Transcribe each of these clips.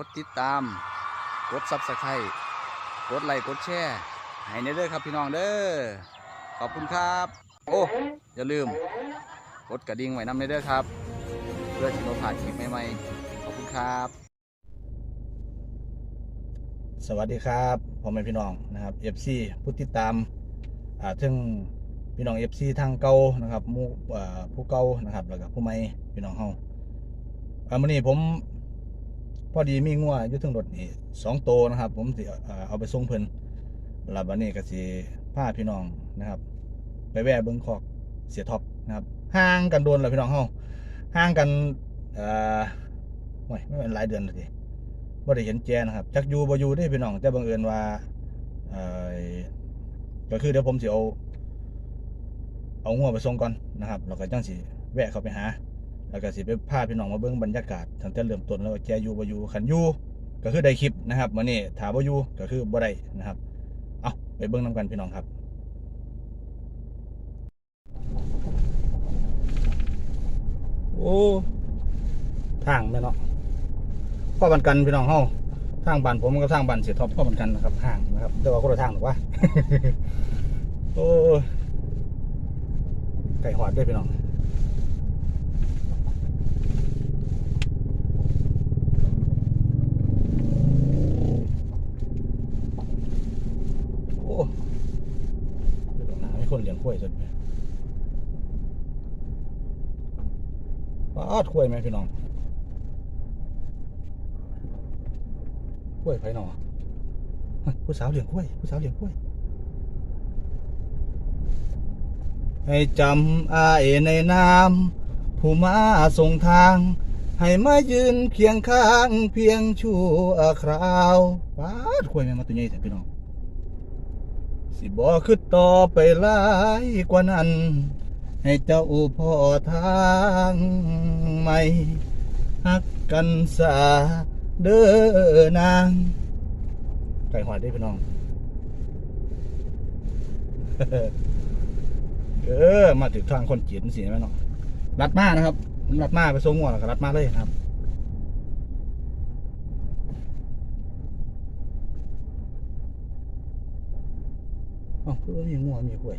กดติดตาม กดซับสไครต์กดไลค์กดแชร์ให้ในเด้อครับพี่น้องเด้อขอบคุณครับ โอ้อย่าลืม กดกระดิ่งไว้นำในเด้อครับ เพื่อที่เราผ่านคลิปใหม่ๆขอบคุณครับ สวัสดีครับพ่อแม่พี่น้องนะครับ FC ผู้ติดตามอ่าถึงพี่น้อง FC ทางเก่านะครับหมู่อ่าผู้เก่านะครับแล้วก็ผู้ใหม่พี่น้องเฮาอ่ามื้อนี้ผม อดีมีงัวอยู่เทึงรถนี่สองโตนะครับ ผมสิเอาไปส่งเพิ่นล้วบัดนี้ก็สิพาพี่น้องนะครับ ไปแวะเบิ่งคอกเสียท็อปนะครับห่างกันโดนแล้วพี่น้องเฮาห่างกันเอ่อโอ้ยไม่เป็นหลายเดือนแล้วทีบ่ได้เห็นแจนะครับจักอยู่บ่อยู่ได้พี่น้องแต่บังเอิญว่าเอ่อก็คือเดี๋ยวผมสิเอาเอางัวไปส่งก่อนนะครับแล้วก็จังสิแวะเข้าไปหา แล้วก็สิไปพาพี่น้องมาเบิ่งบรรยากาศตั้งแต่เริ่มต้นแล้วแกอยู่บ่อยู่คันอยู่ก็คือได้คลิปนะครับมื้อนี้ถ้าบ่อยู่ก็คือบ่ได้นะครับ เอาไปเบิ่งนํกันพี่น้องครับโอ้ทางแม่เนาะพ่อบันกันพี่น้องเฮาทางบ้านผมกับทางบ้านเสียท็อปพ่อบันกันนะครับห่างนะครับแต่ว่าคนละทางหรอวะโอ้ไก่หอดด้วยพี่น้องโอ้เดี๋ยวหนาไม่คนเลี้ยงกล้ วยสุดไหมปาดกล้วยไหมพี่น้องกล้วยไผหนอเฮ้ยผู้สาวเลี้ยงกล้วยผู้สาวเลี้ยงกล้วย ให้จำอายในนามผู้มาส่งทาง ให้มายืนเคียงข้างเพียงชั่วคราวป้าดกล้วยแม่มาตัวใหญ่แต่พี่น้อง สิบอกคือต่อไปหลายกว่านั้น ให้เจ้าพ่อทางใหม่ฮักกันสาเด้อนางไก่หอดได้พี่น้อง เออ มาถึงทางคนจีนสิแม่น้องรัดมานะครับรัดมาไปส่งหัวแล้วก็รัดมาเลยนะครับ อ๋อคือว่ามีงัวมีกล้วย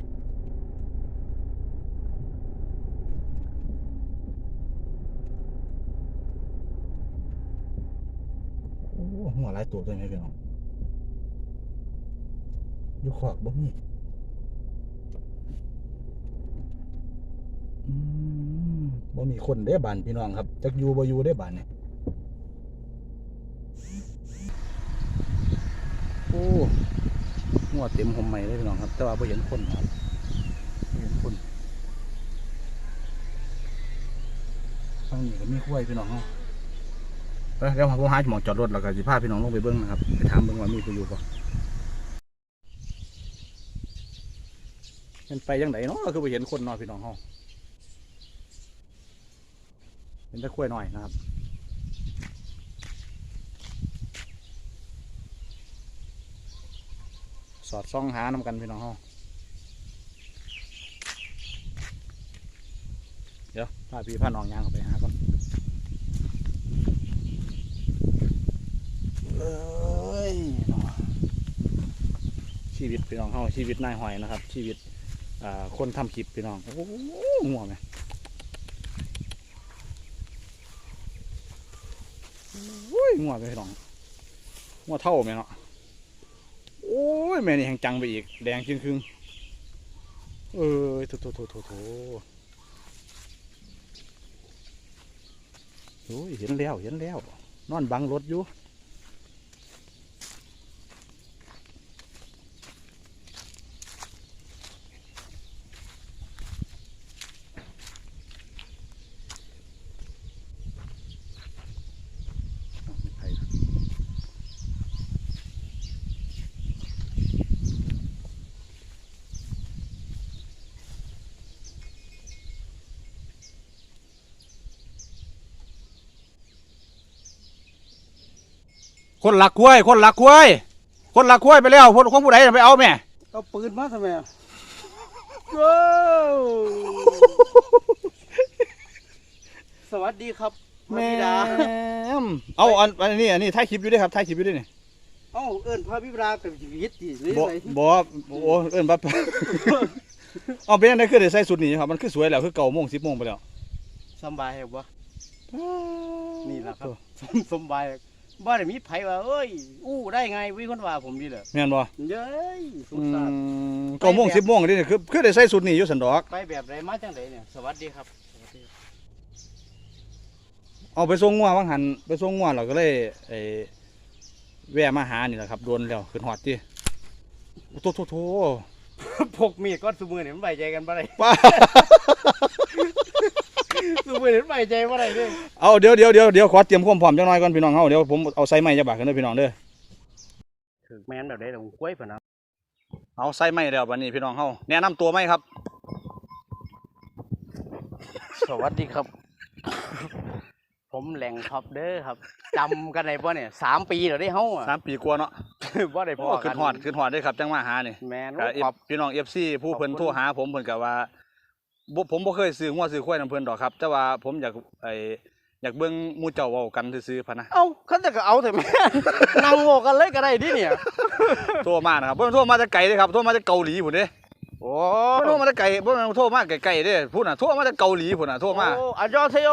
โอ้หัวหลายตัวด้วยไหมพี่น้องอยู่ขอกบ่มีอืมบ่มีคนได้บานพี่น้องครับจักอยู่บ่อยู่ได้บานเนี่ยโอ้ หัวเต็มหมใหม่เลยพี่น้องครับ แต่ว่าบ่เห็นคนครับเห็นคนฟังนี่ก็มีคุ้ยพี่น้องเฮ้ยเดี๋ยวผมหาหมองจอดรถแล้วก็สิพาพี่น้องลงไปเบิ้งนะครับไปถามเบิ้งว่ามีผู้อยู่ป่ะเป็นไปยังไงเนาะคือไปเห็นคนนอนพี่น้องเฮาเห็นแต่คุ้ยหน่อยนะครับ สอดซ่องหานำกันพี่น้องเฮาเดี๋ยวพาพี่พาน้องยางเข้าไปหาก่อนเอ้ยชีวิตพี่น้องเขาชีวิตนายหอยนะครับ ชีวิตคนทำคลิปพี่น้อง โอ้โหหัวไหมโอ้ยหัวไปพี่น้องหัวเท่าไหมเนาะ ยแม่นี่แหงจังไปอีก แดงจึงครึ่งเออโถโถโถโถโถโอ้ยเห็นแล้วเห็นแล้ว นอนบังรถอยู่ ไผ่ คนหลักกล้วย คนหลักกล้วย คนหลักกล้วยไปแล้วคนของผู้ใดน่ะไปเอาแม่เอาปืนมาทำไมอะว้าวสวัสดีครับแม่พระบิดา มเอาอันอันนี้อันนี้ถ่ายคลิปอยู่เด้วยครับถ่ายคลิปอยู่เด้วยนี่เอ้าเอิ้นพระบิดากับชีวิตดิหรือบ่ไงบ่โอ้เอิ้นบัด เอาเป็นอันใดคือได้ใส่สุดนี้ครับมันคือสวยแล้วคือเก่าโมง10โมงไปแล้วสำบายบ่นี่แหละครับสมสำบาย บ่ได้มีไผว่าเอ้ยอู้ได้ไงวิคนว่าผมนี่แหละแม่นบ่เย้ยสอืงสารมเก่าโมง10โมงนี่คือคือได้ใส่สุดนี้อยู่สันดอก ไปแบบไรมาจังไดเนี่ยสวัสดีครับสวัสดีเอาไปส่งงัวว่างหันไปส่งงัวเราก็เลยไอ้แวะมาหานี่แหละครับโดนแล้วขึ้นฮอดติโทโทโทพกมีดก้อนสมือเนี่ยมันใบใจกันบ่ได้ป้า สมือเนี่ยมันใบใจบ่ได้เด้เอาเดี๋ยวเดี๋ยวเดี๋ยวเดี๋ยวขอเตรียมความพร้อมจังหน่อยก่อนพี่น้องเฮาเดี๋ยวผมเอาใส่ไม้จะบากกันเด้อพี่น้องเด้อถึกแม่นแบบใดผมกล้วยพะนะเอาใส่ไม้แล้วบัดนี้พี่น้องเฮาแนะนำตัวไหมครับ สวัสดีครับ ผมแหล่งท็อปเด้อครับจำกันได้บ่เนี่ยสามปีแล้วได้เฮาอะสามปีกว่าเนาะบ่ได้พโอ้อกัขึ้นฮอดขึ้นฮอดเด้อครับจังมาหานี่แม่นก็ขอบ พี่น้อง FC ผู้เพิ่นขอบคุณโทรหาผมเพิ่นก็ว่า บ่ผมบ่เคยซื้องัวซื้อควายนํเพิ่นดอกครับ แต่ว่าผมอยากไอ้อยากเบิ่งหมู่เจ้าเว้ากันซื่อๆพะนะ เอ้าเขาจะก็เอาแต่แม่นั่งโงกันเลยก็ได้ดิเนี่ยโทรมานะครับบ่แม่นโทรมาจากไกลเด้ครับโทรมาจากเกาหลีพุ่นเด้โอ้บ่โทรมาจากไกลบ่แม่นโทรมาไกลๆเด้พุ่นน่ะโทรมาจากเกาหลีพุ่นน่ะโทรมาโอ้อันยอเซโย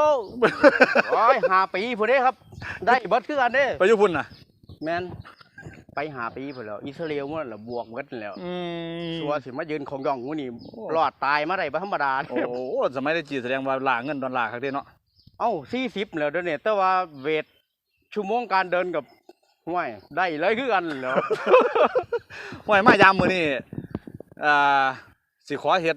โอ้ยหาปีพุ่นเด้ครับ ได้เบิดคือกันเด้ไปอยู่พุ่นน่ะ แม่น ไปหาปีพุ่นแล้วอิสราเอลมันละบวกเบิดแล้วอืมสัวสิมายืนของย่องงูนี่โอ้รอดตายมาได้บ่ธรรมดาโอ้โหสมัยได้จีแสดงว่าล่าเงินดอลลาร์คักเด้เนาะเอ้า40แล้วเด้อเนี่ยแต่ว่าเวทชั่วโมงการเดินกับห้วยได้เลยคือกันแล้วห้วยมายามมื้อนี้อ่าสิขอเฮ็ด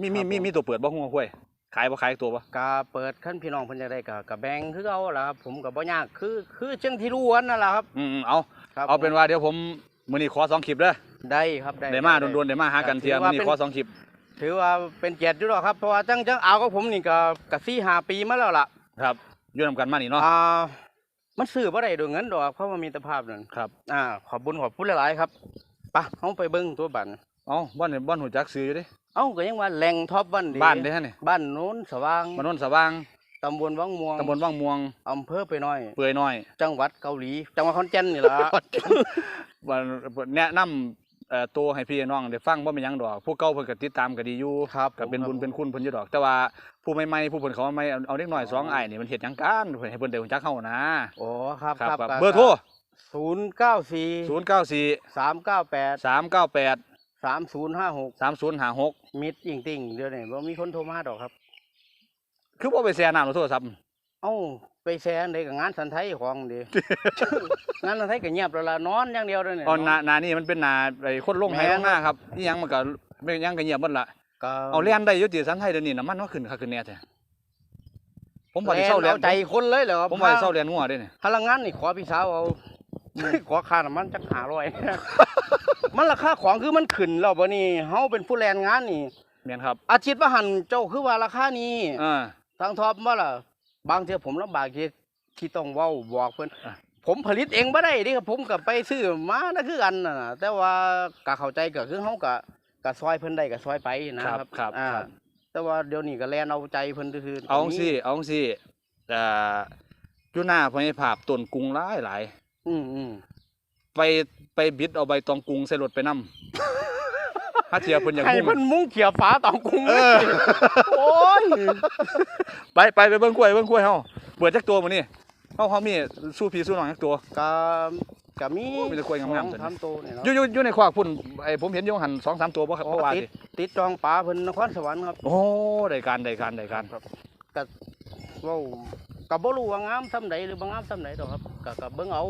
มีมีมีมีตัวเปิดบ่ฮู้ห้วย ขายบ่ขายตัวบ่ก็เปิดขั้นพี่น้องเพิ่นจะได้ก็ก็แบ่งคือเอาล่ะครับผมก็บ่ยากคือคือจังที่รู้วันนั่นล่ะครับอืมๆเอาครับเอาเป็นว่าเดี๋ยวผมมื้อนี้ขอสองคลิปเด้อได้ครับได้ได้มาโดนๆได้มาหากันเที่ยมื้อนี้ขอสองคลิป ถือว่าเป็นเกียรติอยู่แล้วครับเพราะว่าจังจังเอากับผมนี่ก็ก็4 5ปีมาแล้วล่ะครับอยู่นํกันมานี่เนาะอ่ามันซื้อบ่ได้ด้วยเงินดอกเพราะว่ามีแตภาพนั่นครับอ่าขอบคุญขอบคุณหลายๆครับไปเฮาไปเบิ่งตัวบ้านเอ้าบ่อนนี่บ่อนหูจักซื้ออยู่เด้ เอ้าก็ยังว่าแหล่งท็อปบ้านบ้านเด้ฮะนี่บ้านโน้นสว่างบ้านโนนสว่างตำบลวังม่วงตำบลวังม่วงอำเภอไปน้อย เปื่อยน้อย จังหวัดเกาหลี จังหวัดขอนแก่นนี่ล่ะว่าแนะนำเอ่อตัวให้พี่น้องได้ฟังบ่เป็นหยังดอก ผู้เก่าเพิ่นก็ติดตามก็ดีอยู่ครับก็เป็นผมบุญเป็นคุณเพิ่นอยู่ดอก แต่ว่าผู้ใหม่ๆผู้เพิ่นเขามาใหม่เอาเอาเด็กน้อยสองอ้ายนี่มันเฮ็ดหยังกันเพิ่นให้เพิ่นได้รู้จักเฮานะโอ้ครับครับครับเบอร์โทร094 094 398 398 3056 3056มิดจริงๆเดี๋ยวนี้บ่มีคนโทรมาดอกครับ คือบ่ไปแชร์น้ำโทรศัพท์เอ้าไปแซนได้กับงานสันไทยของดี งานสันไทยก็เงียบแล้วล่ะนอนอย่างเดียวเลยเนี่ย อ๋อหนาหนานี่มันเป็นหนาไอ้คนลงไห้แม่ลนงหน้าครับอีหยังมันก็ไม่หยังก็เงียบหมดละก็ เอาเลียนได้อยุติสันไทยเดี๋ยวนี้น้ำมันว่าขึ้นคักขึ้นแน่แท้ผมว่าสิเศร้าเลียนเอาใจคนเลยเหรอผมว่าสิเศร้าเลียนงัวเด้เนี่ยพลังงานนี่ขอพี่สาวเอา ขอค่าน้ำมันจักหาร้อยมันราคาของคือมันขึ้นแล้วบ่นี่เฮาเป็นผู้แรงงานนี่แม่นครับ อาชีพว่าหันเจ้าคือว่าราคานี้อ่าทางทอปว่าล่ะ บางเทื่อผมลำบากที่ที่ต้องเว้าบอกเพิ่นอะผมผลิตเองบ่ได้เดิครับผมก็ไปซื้อมานั่นคือกันน่ะนะแต่ว่าก็เข้าใจก็คือเฮาก็ก็ซอยเพิ่นได้ก็ซอยไปนะครับครับอ่าครับแต่ว่าเดี๋ยวนี้ก็แลนเอาใจเพิ่นซื่อๆเอาจังซี่เอาจังซี่อ่าอยู่หน้าพญภาพต้นกรุงหลายหลาย อืมอืมไปไปบิดเอาใบตองกรุงใส่รถไปนํถ้าเทียเพิ่นอยากให้มุ่งเพิ่นมุ้งเขียวฟ้าตองกรุงเออโอ้ยไปไปไปเบิ่งกล้วยเบิ่งกล้วยเฮาเปิดจักตัวมื้อนี้เฮาเฮามีสู้พี่สู้น้องจักตัวก็ก็มีมีแต่กล้วยงามๆสอทำโตวเนี่ยเนาะอยู่อยู่อยู่ในควักพุ่นไอ้ผมเห็นอยู่หันสองสามตัวบ่ครับโอ้เพราะว่าติดสิติดจองปลาเพิ่นนครสวรรค์ครับโอ้ได้การได้การได้การเว้าก็บ่รู้ว่างามซำใดหรือบ่งามซำใดดอกครับก็ก็เบิ่งเอา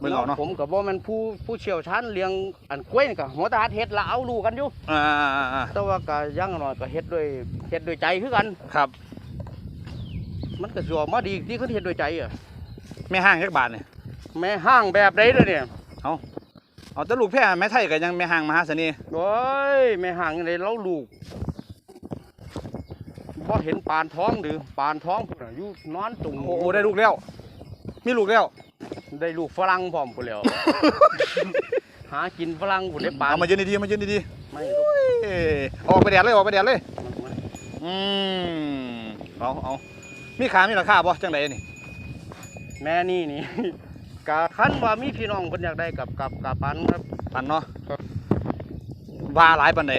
เบิ่งเอาเนาะ ผมก็บ่แม่นผู้ผู้เชี่ยวชาญเลี้ยงอันกล้วยนี่ก็หัวตาเฮ็ดละเอารู้กันอยู่ อ่าอ่าอ่าอ่าแต่ว่าก็อยังน้อยก็เฮ็ดด้วยเฮ็ดด้วยใจคือกันครับ มันก็สิออกมาดีที่เขาเฮ็ดด้วยใจอะแม่ห้างจักบาทนี่แม่ห้างแบบใดเด้อเนี่ยเอาแต่ลูกแพ้แม่ไทยก็ยังแม่ห้างมหาเสน่ห์โอ้ยแม่ห่างยังไงเราลูกบ่เห็นปานท้องหรือปานท้องพุ่นน่ะอยู่นอนตุ่มโอ้โอ้ได้ลูกแล้ว มีลูกแล้ว ได้ลูกฝรั่งพร้อมพุ่นแล้ว หากินฝรั่งพุ่นได้ปานเอามายืนดีๆมายืนดีไม่ลูกๆเอ้ยออกไปแดดเลยออกไปแดดเลยมันมันอืมเอาเอามีขามีราคาบ่จังไดนี่แม่นี่นี่ กะคันว่ามีพี่น้องเพิ่นอยากได้กับกับกับปันครับปันเนาะครับว่าหลายปันได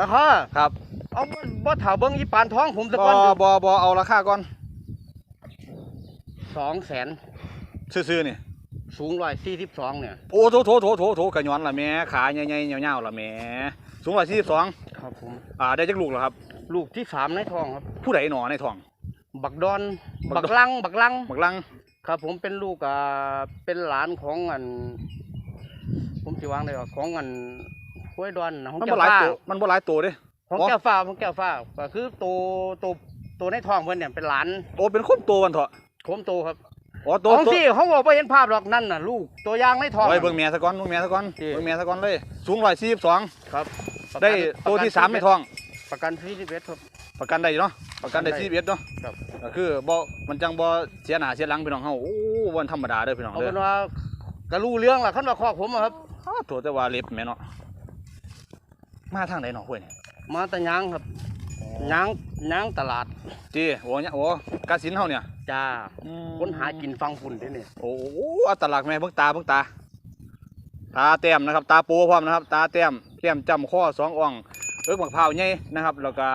ราคาครับเอาบ่บ่ถ้าเบิ่งอีปานท้องผมสักบ่ก่อนบ่บ่เอาราคาก่อนสองแสน ซื่อๆนี่สูงร้อยสี่สิบสองเนี่ยโอ้โถโถโถโถโถกระย้อนล่ะแม่ขาใหญ่ๆยาวๆล่ะแม่สูง142ครับผมอ่าได้จักลูกแล้วครับ ลูกที่สามในท้องครับ ผู้ใดหนอในท้อง บักดอนบับักกดอนลังบักลังบักลังครับผมเป็นลูกอ่าเป็นหลานของอัน ผมสิวางได้ว่าของอันห้วยดอนนะของมันแก้บ่วหลายฟ้าตัวมันบ่หลายตัวเด้ ของอ๋อ แก้วฟ้าของแก้วฟ้าก็คือตัวตัวตัวในท้องเพิ่นเนี่ยเป็นหลานโอ้เป็นคนตัวมันเถอะ โคมโตครับ อ๋อตัวของตัวที่เขาบอกว่าเห็นภาพหรอกนั่นน่ะ ลูกตัวอยางในท้องไว้เบิ่งแม่ซะก่อนเบิ่งแม่ซะก่อนที่ เบิ่งแม่ซะก่อนเลย สูง142ครับประกันได้ตัวที่สามในท้อง ประกันที่สิบเอ็ดครับ ประกันได้อยู่เนาะประกันได้ประกันได้ชีวิตเนาะครับ ก็คือบ่มันจังบ่เสียหน้าเสียหลังพี่น้องเฮาโอ้วันธรรมดาเด้อพี่น้องเอาเด้เป็อนว่าก็รู้เรื่องล่ะคันว่าคอกผมอะครับ อ้าวโถแต่ว่าเล็บแม่เนาะมาทางไหนเนาะห้วยนี่มาแต่ยางครับยางยางตลาด จีโอ้เนี่ยโอ้กาสินเฮาเนี่ย จ้าอืมคนหากินฟังฝุ่นที่นี่โอ้โหอัตลักษณ์แม่เบิ่งตาเบิ่งตา ตาแต้มนะครับ ตาโปพร้อมนะครับ ตาแต้มแก้มจำข้อสองอ่องเอิกบักพร้าวใหญ่นะครับ แล้วก็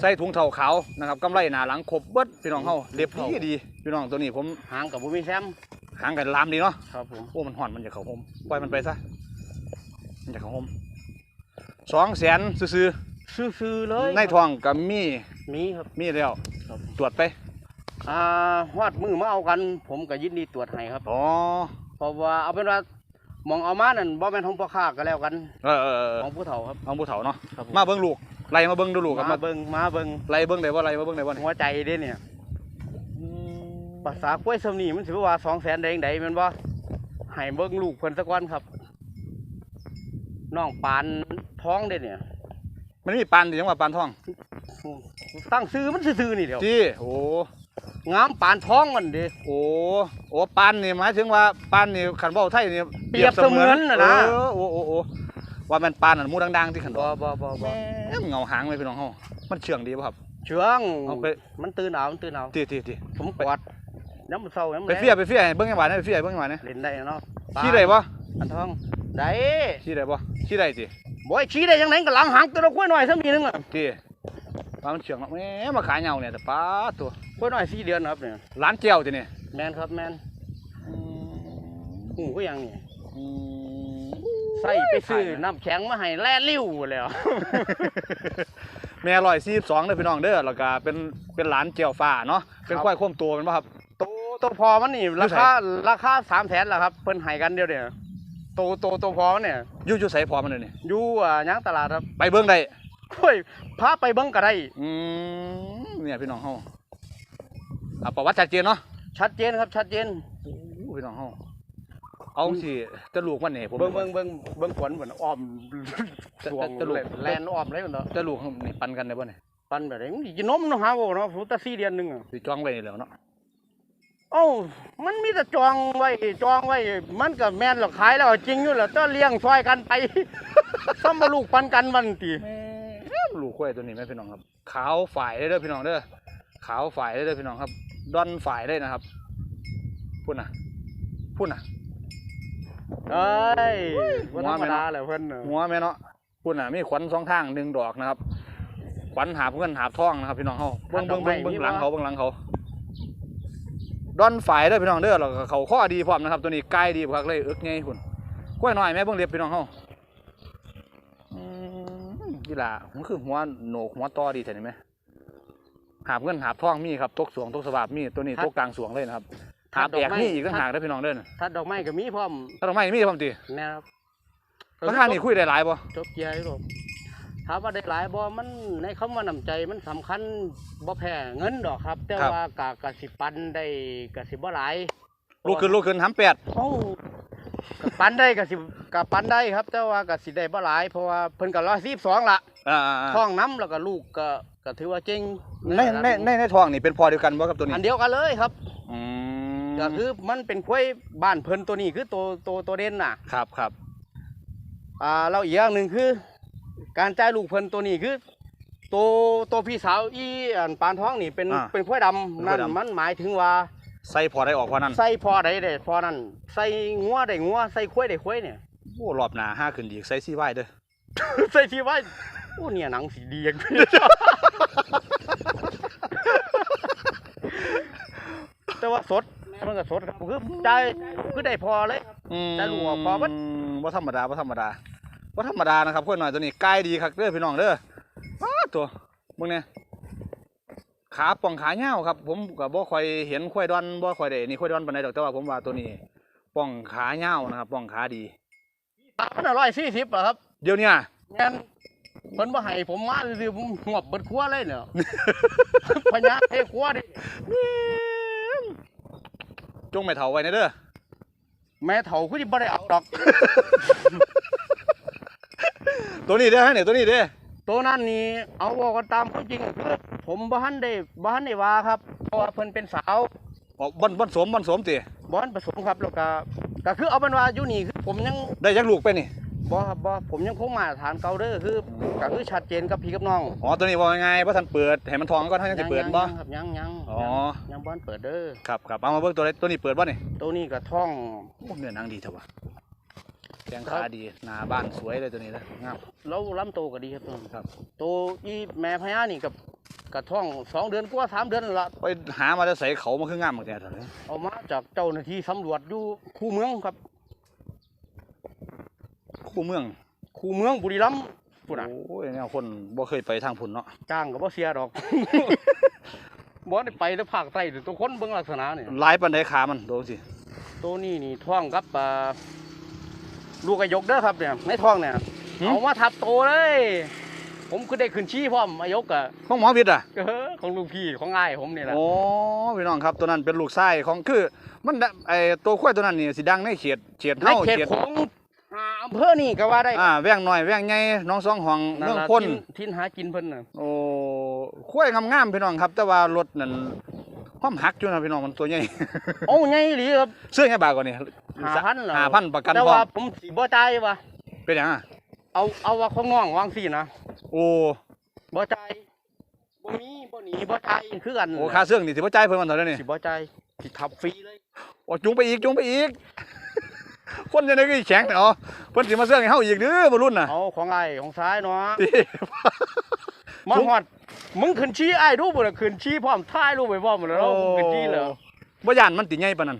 ใส่ถุงเท้าขาวนะครับกำไรหน้าหลังครบเบิดพี่น้องเฮาเรียบดีดีพี่น้องตัวนี้ผมหางกับบุมีแซมหางกันลามดีเนาะ ครับผมโอ้มันห่อนมันจะเข้าหมปล่อยมันไปซะ มันจะเข้าหมสองแสนซื้อซื่อๆเลยๆในท้องกับมี มีครับ มีแล้ว ครับ ตรวจไป อ่าฮอดมือมาเอากัน ผมก็ยินดีตรวจให้ครับ อ๋อ เพราะว่าเอาเป็นว่าหมองเอามานั่นบ่แม่นของพ่อค้าก็แล้วกันเออเออเออของผู้เฒ่าครับเอาผู้เฒ่าเนาะ ครับมาเบิ้งลูก ไล่มาเบิ้งดูลูกครับมามาเบิ่งมาเบิ่งไล่เบิ้งได้บ่ไล่มาเบิ้งได้บ่เนี่ยหัวใจเด้เนี่ยภาษากล้วยสำนีมันสิว่า200,000แดงใดแม่นบ่ให้เบิ่งลูกเพิ่นสักวันครับน้องปานท้องเด้เนี่ยมันมีปานดิจังว่าปานท้องตั้งซื้อมันซื่อๆนี่เดียว จี้โอ้ งามปานท้องมันเด้โอ้โอ้ปานนี่หมายถึงว่าปานนี่ขันเว้าไทยนี่เปรียบเสมือนน่ะนะเออโอ้โอ้โอ้ว่ามันปานนั่นหมูดังๆที่ขันบ่บอกบ่บ่บ่แม่งเงาหางเลยพี่น้องเฮามันเชื่องดีป่ะครับ เชื่องเอาไปมันตื่นเอามันตื่นเอาตีตีตีผมกวาดย้ำเศร้าย้ำไปเฟียไปเฟียให้เบิ้งยังหวานไปเฟียให้เบิ้งยังหวานเนี่ยเล่นได้เนาะขี้ได้บ่อันท้องได้ขี้ได้บ่ขี้ได้ติบ่ให้ชี้ได้ยังไงก็หลังหางตัวละคุ้ยหน่อยสักนิดนึงอะตี ว่ามันเชื่องเนาะแหม่มาขายเหงาเนี่ยแต่ป้าดตัวคุ้ยหน่อยสี่เดือนครับเนี่ยร้านเจียวติเนี่ยแมนครับแมนหูก็ยังนี่อืมใส่ไปซื้อน้ำแข็งมาให้แล่ลิ้วแล้ว แม่ร้อยสี่สองเด้อพี่น้องเด้อแล้วก็เป็นเป็นร้านเจียวฟ้าเนาะเป็นครับควายโค้มตัวเป็นป่ะครับตัวตัวพอมันนี่ราคาราคาสามแสนแล้วครับเพิ่นให้กันเดียวเดียวตัวตัวตัวพอมันเนี่ยอยู่อยู่ใส่พอมันเลยนี่อยู่อ่าย่างตลาดครับไปเบิ้งได้ ค่อยพาไปเบิ่งก็ได้อืมเนี่ยพี่น้องเฮาอะประวัติชัดเจนเนาะชัดเจนครับชัดเจนโอ้พี่น้องเฮาเอาสิจะลูกมันนี่ผมเบิ่งเบิ่งเบิ่งเบิ่งขวนเหมือนอ้อมจะสวงจะลูกแลนอ้อมเลยมันเนาะจะลูกเขานี่ปันกันได้บ่เนี่ยปันแบบนี้มันสิกินนมเนาะฮะโว้เนาะผมแตะสี่เดือนหนึงอะสิจ้องไว้นี่แหล้วเนาะเอ้ามันมีแต่จองไว้จองไว้ มันก็แม่นหรอกขายแล้วจริงอยู่แหละต้องเลี้ยงช่วยกันไปซ้ำมาลูกปันกันวันตีแม่ ลูกควายตัวนี้แม่พี่น้องครับ ขาวฝ่ายได้เด้อพี่น้องเด้อขาวฝ่ายได้เด้อพี่น้องครับดอนฝ่ายได้นะครับพูดน่ะพูดน่ะเอ้ยวันธรรมหัวแม่นดาเนาะแหละเพิ่นน่ะหัวแม่เนาะพูดน่ะมีขวัญสองทางหนึ่งดอกนะครับขวัญหาบเงินหาบทองนะครับพี่น้องเขาเบิ้งเบิ้งเบิ้งเบิ้งหลังเขาเบิ้งหลังเขาดอนฝ่ายเด้อพี่น้องเด้อแล้วก็เขาข้อดีพร้อมนะครับ ตัวนี้ใกล้ดีพักเลยอึกไงคุณกล้วยน้อยแม่เบิ้งเล็บพี่น้องเขาอืม กีฬามันคือหัวโหนกหัวต่อดีแท้นี่ไหมหาบเงินหาบทองมีครับตกสวงตกสบาบมีตัวนี้ตกกลางสวงเลยนะครับหาบแอกมีอีกต่างหากเด้อพี่น้องเด้อถ้าดอกไม้ก็มีพร้อมถ้าทำไมมีพร้อมตีแม่ครับราคานี่คุยได้หลายป่จบเกียร์อยู่หรอกถามว่าได้หลายบ่มันในคำว่าน้ำใจมันสำคัญบ่แพ้เงินดอกครับ แต่ว่ากะกะสิปันได้กะสิบ่หลายลูกขึ้นลูกขึ้นทำแปดเอ้า ก็ปันได้ก็สิก็ปันได้ครับ แต่ว่าก็สิได้บ่หลายเพราะว่าเพิ่นก็ร้อยสิบสองละอ่าอ่าอ่าท้องน้ำแล้วก็ลูกก็ก็ถือว่าเก่งในในในในทองนี่เป็นพอเดียวกันบ่ครับตัวนี้อันเดียวกันเลยครับอืมก็คือมันเป็นควายบ้านเพิ่นตัวนี้คือตัวตัวตัวเด่นน่ะ ครับครับอ่าแล้วอีกอย่างหนึ่งคือ การจ่ายลูกเพิ่นตัวนี้คือตัวตัวพี่สาวอีอันปานท้องนี่เป็นอ่าเป็นข้วยดำเป็นข้นั่อนยดำมันหมายถึงว่า ใส่พอได้ออกพอนั้นใส่พอได้ได้พอนั่นใส่งัวได้งัวใส่ข้วยได้ข้วยเนี่ยโอ้รอบหน้าห้าขึ้นอีกใส่ซี่ไว้เด้อใส่ที่ว่าโอ้เนี่ยหนังสีเดียงแต่ว่าสดมันก็สดครับคือใจคือได้พอเลยแต่ลูกออกพอเบิดว่าธรรมดาว่าธรรมดาว่าธรรมดานะครับคนหน่อยตัวนี้ใกล้ดีครับเด้อพี่น้องเด้ออ้าตัวมึงเนี่ย ขาป่องขาเหี่ยวครับ ผมก็บ่ค่อยเห็นควายดอนบ่ค่อยได้นี่ควายดอนปานใดดอกแต่ว่าผมว่าตัวนี้ป่องขาเหี่ยวนะครับป่องขาดีสามพันร้อยสี่สิบเหรอครับเดี๋ยวเนี้งั้นเพิ่นบ่ให้ผมมาซื่อๆผมหวบเบิดครัวเลยเนี่ยพญาเทครัวดิจงไม่เฒ่าไว้นะเด้อ แม่เฒ่าคือสิบ่ได้เอาดอก ตัวนี้เด้อฮะเนี่ยตัวนี้เด้อ ตัวนั้นนี่เอาบอกกันตามความจริงคือผมบ่ทันได้บ่ทันได้ว่าครับเพราะว่าเพิ่นเป็นสาวออกบ่อนบ่อนสมบ่อนสมติบ่ทันผสมครับแล้วก็ก็คือเอาเป็นว่าอยู่นี่คือผมยังได้ยักลูกไปนี่บ่ครับบ่ผมยังคงมาตรฐานเก่าเด้อคือก็คือชัดเจนกับพี่กับน้องอ๋อตัวนี้ว่าไงว่าท่านเปิดให้มันทองก่อนท่านจะเปิดบ่ยังครับยังยังอ๋อยังยังบ่ทันเปิดเด้อครับครับเอามาเบิ่งตัวนี้ตัวนี้เปิดบ่นี่ตัวนี้ก็ท่องโอ้เนื้อหนังดีเถอะวะ แข้งขาดีหน้าบ้านสวยเลยตัวนี้นะงาม แล้วลำโตวก็ดีครับตัวนี้ครับตัวอีแม่พญานี่กับกับท่องสองเดือนกว่าสามเดือนนั่นละไปหามาจะใส่เขามาคืองามหมดเนี่ยตอนนี้เอามาจากเจ้าหน้าที่สำรวจอยู่คูเมืองครับ คู่เมือง คูเมืองบุรีรัมย์พุ่นน่ะโอ้ยแนวคนบ่เคยไปทางพุ่นเนาะจ้างก็บ่เสียดอกบ่ได้ไปแล้วภาคใต้ตัวคนเบิ่งลักษณะนี่หลายปันไดขามันดูสิตัวนี้นี่ท่องกับอ่า ลูกกระยกเด้อครับเนี่ยในท้องเนี่ยเอามาทับโตเลย ผมคือได้ขึ้นชี้พร้อมอายกอะของหมอวิทย์อะเออของลูกพี่ของอ้ายผมนี่แหละโอ้พี่น้องครับตัวนั้นเป็นลูกไส้ของคือมันได้ไอตัวควายตัวนั้นนี่สิดังในเขตเขตในเฮาเขตของอ่าอำเภอนี่ก็ว่าได้อ่าแว่งน้อยแว่งใหญ่น้องสองห้องนั่เมืนองล่ะพ้นทินทินหากินเพิ่นน่ะโอ้ควายงามๆพี่น้องครับ แต่ว่ารถนั่น ความหักอยู่นะพี่น้องมันตัวใหญ่ โอ้ใหญ่อีหลีครับเสื้อแค่บาทกว่านี่5,000เหรอห้าพันประกันแต่พร้อว่ามผมสิบ่จ่ายว่ะเป็นหยังอะเอาเอาว่าของน้องวางสินะโอ้บ่จ่ายบ่มีบ่หนีบ่จ่ายคือกันโอ้ค่าเสื้อนี่สิบ่จ่ายเพิ่นวันเท่าไหร่นี่สิบ่จ่ายสิขับฟรีเลยโอ้จุงไปอีกจุงไปอีก คนจะได้ก็อีแข็งแต่อ๋อเพิ่นสิมาเสื้อให้เฮาอีกเด้อบ่รุ่นน่ะเอาของอ้ายของซ้ายเนาะติ มาฮอดมึงขึ้นชี้อ้ายรูปบ่ล่ะขึ้นชี้พร้อมถ่ายรูปไว้พร้อมแล้วมึงขึ้นชี้แล้วบ่ย่านมันติใหญ่ปานนั้น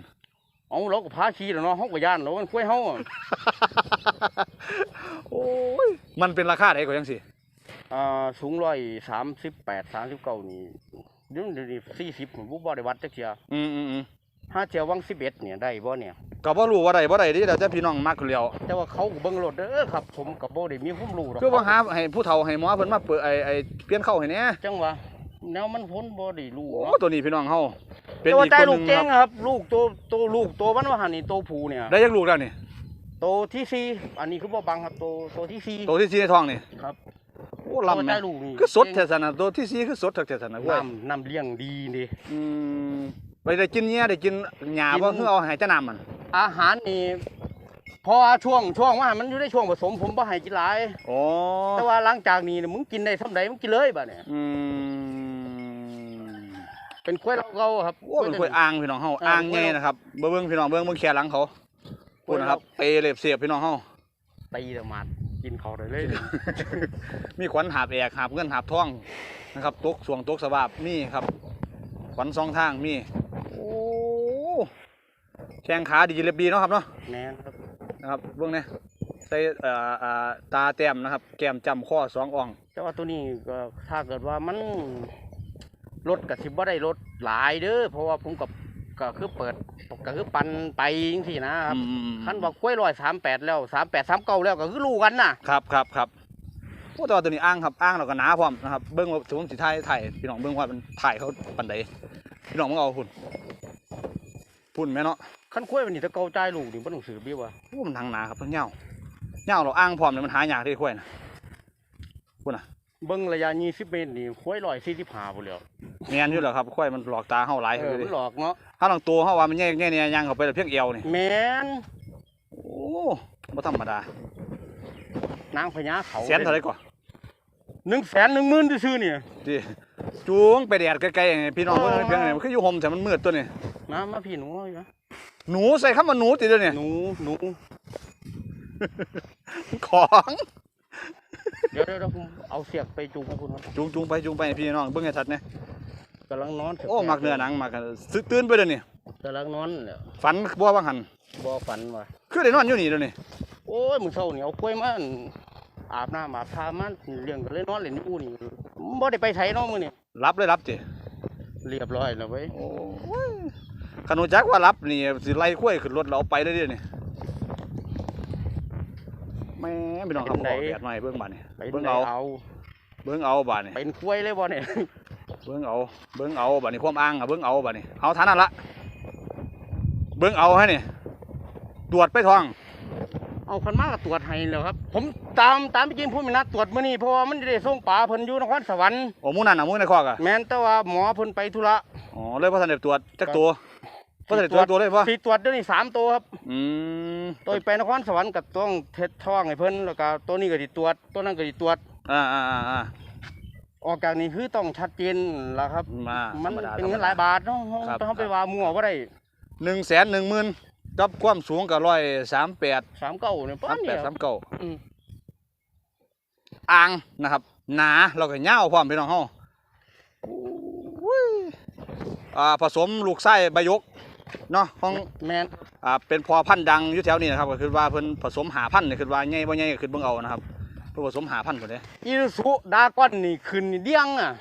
เอาเราก็พาชี้แล้วเนาะเฮาก็ย่านแล้วมันคุยเฮาอะโอ้ยมันเป็นราคาใดก็จังสิอ่าสูง138 39นี่เดี๋ยวนี้40ผมบ่บ่ได้วัดจักเที่ยอืมอืมอืม ห้าเที่ยววัง11เนี่ยได้บ่เนี่ย ก็บ่รู้ว่าได้บ่ได้เดิเดี๋ยวแต่พี่น้องมักอยู่แล้วแต่ว่าเขาก็เบิ่งรถเด้อครับ ผมก็บ่ได้มีความรู้หรอกคือว่าหาให้ผู้เฒ่าให้หมอเพิ่นมาเปิดไอ้ไอ้เปลี่ยนเข้าให้แหน่จังหวะแนวมันพ้นบ่ได้รู้โอ้เนาะตัวนี้พี่น้องเฮาเป็นแต่ว่าอีกใจคนหลูนึกงเก่งครับครับ ลูกตัวตัวลูกตัวมันว่าหันนี่ตัวผู้เนี่ยได้ยักลูกแล้วนี่ตัวที่สี่อันนี้คือบ่บังครับตัวตัวที่สี่ตัวที่สี่ในท้องนี่ครับโอ้ลำใจแม่ลูกนี่คือสดแท้ซั่นน่ะตัวที่สี่คือสดแท้ซั่นน่ะเว้ยน้ำน้ำเลี้ยงดีนี่อืม ไปได้กินเนี้ยได้กินหญ้าบ่กินคือเอาให้แต่น้ำมันอาหารนี่เพอช่วงช่วงว่ามันอยู่ในช่วงผสมผมบ่ให้กินหลาย โอ้แต่ว่าหลังจากนี้เนี่ยมึงกินได้ทำใดมึงกินเลยบัดเนี่ยอืมเป็นกล้วยเราเราครับโอ้เป็นคอยอ่างพี่น้องเฮาอ่างใหญ่นะครับเบิ่งพี่น้องเบิ่งเบิ่งแขนหลังเขาพูดนะครับเปเล็บเสียบพี่น้องเฮาตีละหมาดกินเขาได้เลย มีขวัญหาบแอกหาบเงินหาบทองนะครับตกสวงตกสวาบมีครับขวัญสองทางมี โอ้แข้งขาดีเล็บดีเนาะครับเนาะแม่นครับนะครับเบิ่งเนี่ยใส่เอ่ออ่าตาแต้มนะครับ แก้มจำข้อสองอ่อง แต่ว่าตัวนี้ก็ถ้าเกิดว่ามันรถกับสิบ่ได้รถหลายเด้อเพราะว่าผมกับก็คือเปิดก็คือปันไปจังซี่นะครับอืมคันว่าคุ้ยร้อยสามแปดแล้วสามแปดสามเก้าแล้วก็คือรู้กันน่ะครับครับครับโอ้แตัวาตัวนี้อ้างครับอ้างเราก็หนาพร้อมนะครับเบิ้งว่าถึงผมสิถ่ายถ่ายพี่น้องเบิ้งว่ามันถ่ายเขาปันใดพี่น้องมึงเอาหุ่น พุ่นแม่เนาะคันคุ้ยวันนี้ถ้าเกาใจายลูกนี่บ่ต้องซื้อเบี้ยว่ะโอ้มันทางหนาครับเพิ่งเงาเงาเราอ้างพร้อมเนี่ยมันหายากที่ค่อยนะพุ่นน่ะเบิ่งระยะ20เมตรนี่คุ้ยร้อยสี่สิบห้าพุ่นแล้วแมนอยู่แล้วครับค่อยมันหลอกตาเฮาหลายเอเลอยมันหลอกเนาะถ้าลองตัวเฮาว่ามันแย่แย่เนี่ยย่างเข้าไปแล้วเพียงเอวนี่แม่นโอ้บ่ธรรมดานางพญาเขาแสนเท่าไหร่ก่อนหนึ่งแสนหนึ่งหมื่นซื่อๆเนี่ยดิจูงไปแดดไกลๆให้พี่น้องเพิ่นเพียงนี่มันคืออยู่ห่มแต่มันมืดตัวนี่ มามาพี่หนูเอาอยู่นะหนูใส่คำว่าหนูติดเด้อเนี่ยหนูหนูของเดี๋ยวเดี๋ยวเดี๋ยวผมเอาเสียกไปจูงให้คุณครับจูงจูงไปจูงไปให้พี่น้องเบิ่งให้ชัดแหน่กำลังนอนโอ้มักเนื้อหนังมักกันซึตื่นไปเด้อนี่กำลังนอนเนี่ยฝันบ่ว่าหันบ่ฝันว่ะคือได้นอนอยู่นี่เด้อนี่โอ้ยมื้อเช้านี่เอากล้วยมาอั่นอาบน้ำอาบทามาเลี้ยงกันเลยนอนเล่นอยู่นี่บ่ได้ไปไสเนาะมื้อนี้รับเลยรับติเรียบร้อยแล้วเว้ย โอ้ยคันรู้จักว่ารับนี่สิไล่ข้วยขึ้นรถเราเอาไปได้เด้อนี่แม่พี่น้องครับขอแดดหน่อยเบิ่งบาดนี่ไปเบิ่งไหนเอาเอาเบิ่งเอาบาดนี่เป็นกล้วยเลยบ่เนี่ยเบิ่งเอาเบิ่งเอาบาดนี่ความอ้างอะเบิ่งเอาบาดนี่เอาเท่านั้นละเบิ่งเอาให้นี่ตรวจไปท้องเอาคันมาก็ตรวจให้แล้วครับ ผมตามตามไปจริงผมมีนัดตรวจมื้อนี้เพราะว่ามันได้ส่งปลาเพิ่นอยู่นครสวรรค์โอ้หมูนั่นน่ะหมูในคอกอะแม่นแต่ว่าหมอเพิ่นไปธุระอ๋อเลยพ่ทันได้ตรวจจักตัว พ่ทันได้ตรวจตัวเลยป่ะสิตรวจเดี๋ยวนี้สามตัวครับอืมตัวไปนครสวรรค์ก็ต้องเท็ดท้องให้เพิ่นแล้วก็ตัวนี้ก็สิตรวจตัวนั้นก็สิตรวจอ่าอ่าอ่าอ่าออกจากนี้คือต้องชัดเจนล่ะครับมามันธรรดเป็นเงินหลายบาทเนาะครับต้องไปว่ามั่วบ่ได้หนึ่งแสนหนึ่งหมื่นกับความสูงกับร้อยสามแปดสามเก้าเนี่ยป้าสามนแปเนี่ดยสามเก้าอืมอ่างนะครับหนาเราก็เง่าวพร้อมพี่น้องเฮาอุ้ยอ่าผสมลูกไส้ใบยก เนาะของแม่นอ่าเป็นพอพันธุ์ดังอยู่แถวนี้นะครับก็คือว่าเพิ่นผสมหาพันธุ์นี่คือว่าใหญ่บ่ใหญ่ก็คือเบิ่งเอานะครับเพิ่นผสมหาพันธุ์พุ่นเด้ อีสุดาก้อนนี่ขึ้นนี่เดี้ยงอะ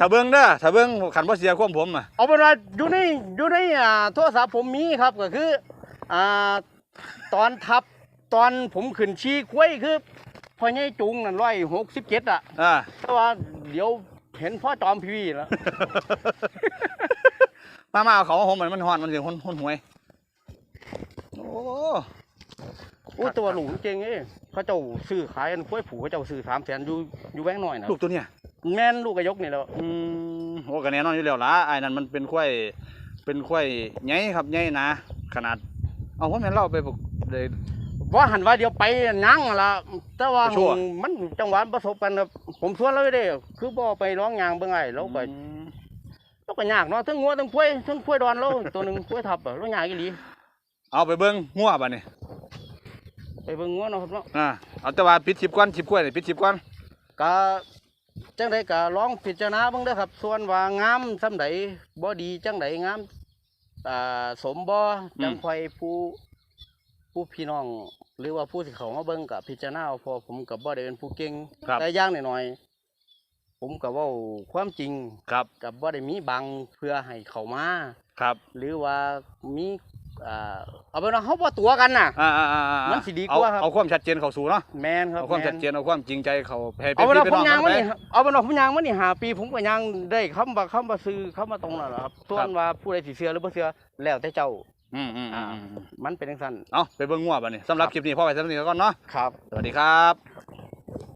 ถ้าเบิ่งเด้อถ้าเบิ่งขันบ่เสียความผมอะเอาเป็นว่าอยู่ในอยู่ในอ่าโทรศัพท์ผมมีครับก็คืออ่าตอนทับตอนผมขึ้นชี้กล้วยคือพ่อใหญ่จุงนั่นร้อยหกสิบเจ็ดอะอ่า แต่ว่าเดี๋ยวเห็นพ่อจอมพีวีแล้ว มามาเอาเขามาห่มมันมันฮ้อนมันสิหนหนหวย โอ้อู้ตัวหนูจริงเอ้ยเขาเจ้าซื้อขายกันกล้วยผูเขาเจ้าซื้อสามแสนอยู่อยู่แบงค์หน่อยนะลูกตัวเนี้ยแม่นลูกกระยกนี่แหล้วอืมโอ้ก็แน่นอนอยู่แล้วล่ะไอ้นั่นมันเป็นควายเป็นควายใหญ่ครับใหญ่นะขนาด เอาว่าแม่นเล่าไปบอกเลยว่าหันว่าเดี๋ยวไปนั่งละแต่ว่าไปชั่วมันจังหวะประสบกันครับผมชวนเลยเด้คือบ่ไปร้องยางเบิ่งไงแล้วก็อืมแล้ว ก็ยากเนาะทั้งงัวทั้งกล้วยทั้งกล้วยดอนแล้วตัวหนึงกล้วยทับอะแล้วยากอีหลีเอาไปเบิ้งงัวบัดนี้ไปเบิ่งงัวเนาะครับเนาะอ่าเอาแต่ว่าปิดชิบก้อนชิบกล้วยนี่ปิดชิบก้อนก็จังไดก็ลองพิจารณาเบิ่งเด้อครับ ส่วนว่างามซำใดบ่ดีจังไดงามอ่าสมบ่จังค่อยผู้ผู้พี่น้อง หรือว่าผู้ที่เขามาเบิ่งก็พิจารณาเอาเพอผมก็บ่ได้เป็นผู้เก่งครับแต่อย่างน้อยๆ ผมก็เว้าความจริงครับกับบ่ได้มีบังเพื่อให้เขามา ครับหรือว่ามีอ่าเอาเป็นว่าเฮาบ่ตัวกันน่ะ อ่าอ่าอ่าอ่ามันสิดีกว่าเอครับเอาความชัดเจนเข้าสู่เนาะแม่นครับเอาความแม่ชัดเจนเอาความจริงใจเขาให้เป็เอานเป็นว่าพี่ผเป็นมน้องยางกันมาไปนี่เอาเป็นว่าผมยางมานี่หาปีผมก็ยางได้คำว่าคำว่าซื้อคำว่าตรงนั่นแหละครับส่วนว่าผู้ใดสิเชื่อหรือบ่เชื่อแล้วแต่เจ้า อืมอืมอือ่ามอืมมันเป็นจังซั่นเอาไปเบิ้งงัวบัดนี้สำหรับคลิปนี้พ่อไปสำหรับนี้ก่อนเนาะครับ สวัสดีครับ